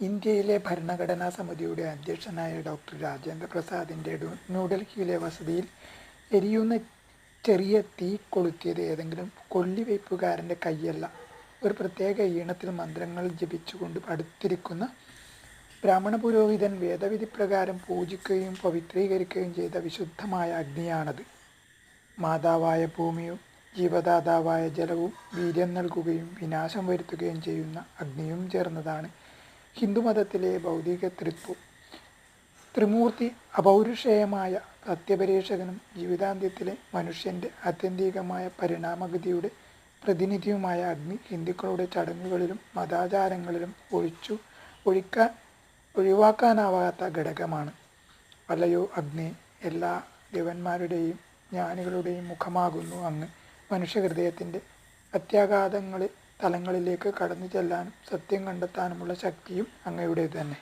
ഇന്ത്യയിലെ ഭരണഘടനാ സമിതിയുടെ അധ്യക്ഷനായ ഡോക്ടർ രാജേന്ദ്ര പ്രസാദിന്റെ ന്യൂഡൽഹിയിലെ വസതിയിൽ എരിയുന്ന ചെറിയ തീ കൊളുത്തിയത് ഏതെങ്കിലും കൊള്ളിവയ്പ്പുകാരന്റെ കൈയല്ല. ഒരു പ്രത്യേക ഈണത്തിൽ മന്ത്രങ്ങൾ ജപിച്ചുകൊണ്ട് അടുത്തിരിക്കുന്ന ബ്രാഹ്മണ പുരോഹിതൻ വേദവിധി പ്രകാരം പൂജിക്കുകയും പവിത്രീകരിക്കുകയും ചെയ്ത വിശുദ്ധമായ അഗ്നിയാണത്. മാതാവായ ഭൂമിയും ജീവദാതാവായ ജലവും വീര്യം നൽകുകയും വിനാശം വരുത്തുകയും ചെയ്യുന്ന അഗ്നിയും ചേർന്നതാണ് ഹിന്ദുമതത്തിലെ ഭൗതിക തൃത്വം ത്രിമൂർത്തി അപൗരുഷേയമായ സത്യപരീക്ഷകനും ജീവിതാന്ത്യത്തിലെ മനുഷ്യന്റെ ആത്യന്തികമായ പരിണാമഗതിയുടെ പ്രതിനിധിയുമായ അഗ്നി ഹിന്ദുക്കളുടെ ചടങ്ങുകളിലും മതാചാരങ്ങളിലും ഒഴിച്ചു ഒഴിക്കാൻ ഒഴിവാക്കാനാവാത്ത ഘടകമാണ്. അല്ലയോ അഗ്നി എല്ലാ ദേവന്മാരുടെയും ജ്ഞാനികളുടെയും മുഖമാകുന്നു അങ്ങ്. മനുഷ്യഹൃദയത്തിന്റെ അത്യാഘാതങ്ങളിൽ തലങ്ങളിലേക്ക് കടന്നു ചെല്ലാനും സത്യം കണ്ടെത്താനുമുള്ള ശക്തിയും അങ്ങയുടേതു തന്നെ